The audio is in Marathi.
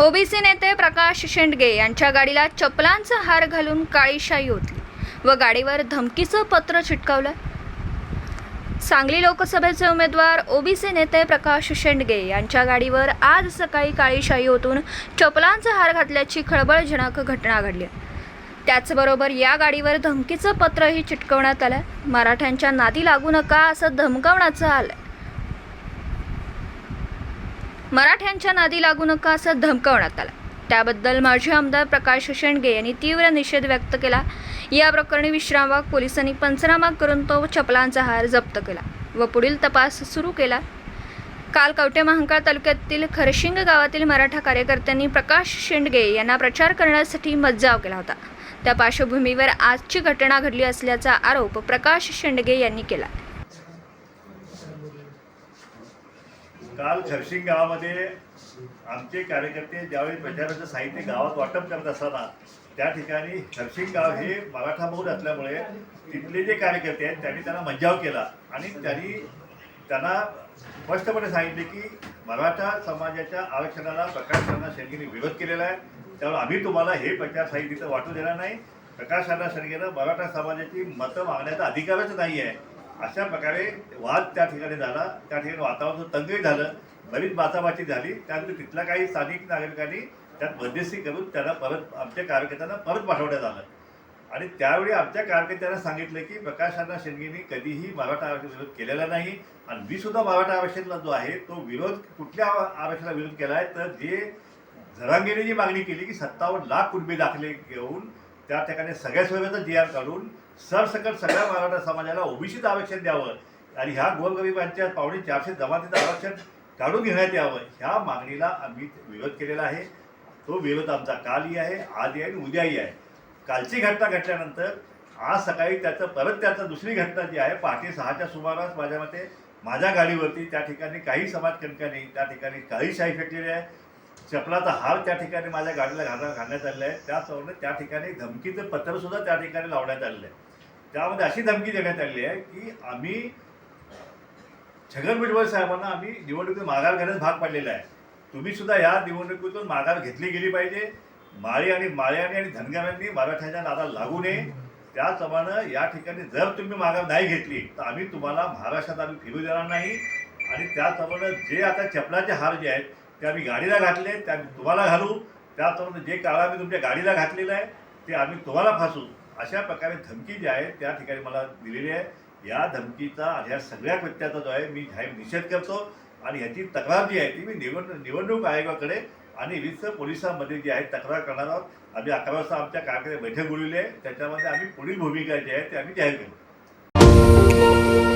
ओबीसी नेते प्रकाश शेंडगे यांच्या गाडीला चपलांचा हार घालून काळीशाही ओतली व गाडीवर धमकीचं पत्र चिटकावलं. सांगली लोकसभेचे उमेदवार ओबीसी नेते प्रकाश शेंडगे यांच्या गाडीवर आज सकाळी काळीशाही ओतून चपलांचा हार घातल्याची खळबळजनक घटना घडली. त्याचबरोबर या गाडीवर धमकीचं पत्रही चिटकवण्यात आलं. मराठ्यांच्या नादी लागू नका असं धमकावण्याचं आलं मराठ्यांच्या नादी लागू नका असं धमकावण्यात आलं. त्याबद्दल माजी आमदार प्रकाश शेंडगे यांनी तीव्र निषेध व्यक्त केला. या प्रकरणी विश्रामबाग पोलिसांनी पंचनामा करून तो चपलांचा हार जप्त केला व पुढील तपास सुरू केला. काल कवटे महांकाळ तालुक्यातील खरशिंग गावातील मराठा कार्यकर्त्यांनी प्रकाश शेंडगे यांना प्रचार करण्यासाठी मज्जाव केला होता. त्या पार्श्वभूमीवर आजची घटना घडली असल्याचा आरोप प्रकाश शेंडगे यांनी केला. काल खरशिंग गावामध्ये आमचे कार्यकर्ते ज्यावेळी प्रचाराचं साहित्य गावात वाटप करत असताना त्या ठिकाणी खरशिंग गाव हे मराठा बहुल असल्यामुळे तिथले जे कार्यकर्ते आहेत त्यांनी त्यांना मज्जाव केला. आणि त्यांनी त्यांना स्पष्टपणे सांगितले की मराठा समाजाच्या आरक्षणाला प्रकाश राणा शेळकेने विरोध केलेला आहे. त्यामुळे आम्ही तुम्हाला हे प्रचार साहित्य वाटू देणार नाही. प्रकाश राणा शेळकेनं मराठा समाजाची मतं मागण्याचा अधिकारच नाही आहे अशा प्रकारे वाद त्या ठिकाणी झाला. त्या ठिकाणी वातावरण तंगही झालं. बरीच बाचाबाची झाली. त्यानंतर तिथल्या काही स्थानिक नागरिकांनी त्यात मध्यस्थी करून त्यांना परत आमच्या कार्यकर्त्यांना परत पाठवण्यात आलं. आणि त्यावेळी आमच्या कार्यकर्त्यांना सांगितलं की प्रकाश शेंडगेंनी कधीही मराठा आरक्षण विरोध केलेला नाही. आणि मी सुद्धा मराठा आरक्षणाला जो आहे तो विरोध कुठल्या आरक्षणाला विरोध केला आहे तर जे झरांगेने जी मागणी केली की सत्तावन्न लाख कुटुंबे दाखले घेऊन त्या ठिकाणी सगळ्या सोयीचं जी आर काढून सरसकट सगळ्या मराठा समाजाला ओबीसीचं आरक्षण द्यावं. आणि ह्या गोरगरिबांच्या पावणे चारशे जमातीचं आरक्षण काढून घेण्यात यावं. ह्या मागणीला आम्ही विरोध केलेला आहे. तो विरोध आमचा कालही आहे आजही आहे आणि उद्याही आहे. कालची घटना घडल्यानंतर आज सकाळी त्याचं परत त्याचं दुसरी घटना जी आहे पहाटे सहाच्या सुमारास माझ्या मते माझ्या गाडीवरती त्या ठिकाणी काही समाजकंटकांनी त्या ठिकाणी काही शाही फेकलेली आहे. चपलाचा हार त्या ठिकाणी माझ्या गाडीला घाला घालण्यात आलेला आहे. त्याचबरोबर त्या ठिकाणी धमकीचं पत्रसुद्धा त्या ठिकाणी लावण्यात आलेलं आहे. त्यामध्ये अशी धमकी देण्यात आलेली आहे की आम्ही छगन भुजबळ साहेबांना आम्ही निवडणुकीत माघार घेण्यास भाग पाडलेला आहे. तुम्ही सुद्धा या निवडणुकीतून माघार घेतली गेली पाहिजे. माळी आणि माळ्याने आणि धनगरांनी मराठ्याच्या नादाला लागू नये. त्याचप्रमाणे या ठिकाणी जर तुम्ही माघार नाही घेतली तर आम्ही तुम्हाला महाराष्ट्रात आम्ही फिरू देणार नाही. आणि त्याचप्रमाणे जे आता चपलाचे हार जे आहेत ते आम्ही गाडीला घातले त्या तुम्हाला घालू. त्याचप्रमाणे जे काळ आम्ही तुमच्या गाडीला घातलेलं आहे ते आम्ही तुम्हाला फासू. अशा प्रकारे धमकी जी आहे त्या ठिकाणी मला दिलेली आहे. या धमकीचा आणि ह्या सगळ्या कृत्याचा जो आहे मी जाहीर निषेध करतो. आणि ह्याची तक्रार जी आहे ती मी निवड निवडणूक आयोगाकडे आणि विविध पोलिसांमध्ये जी आहे तक्रार करणार आहोत. आम्ही अकरा वाजता आमच्या कार्यक्रम बैठक बोलवली आहे. त्याच्यामध्ये आम्ही पुढील भूमिका जी आहे ती आम्ही जाहीर करू.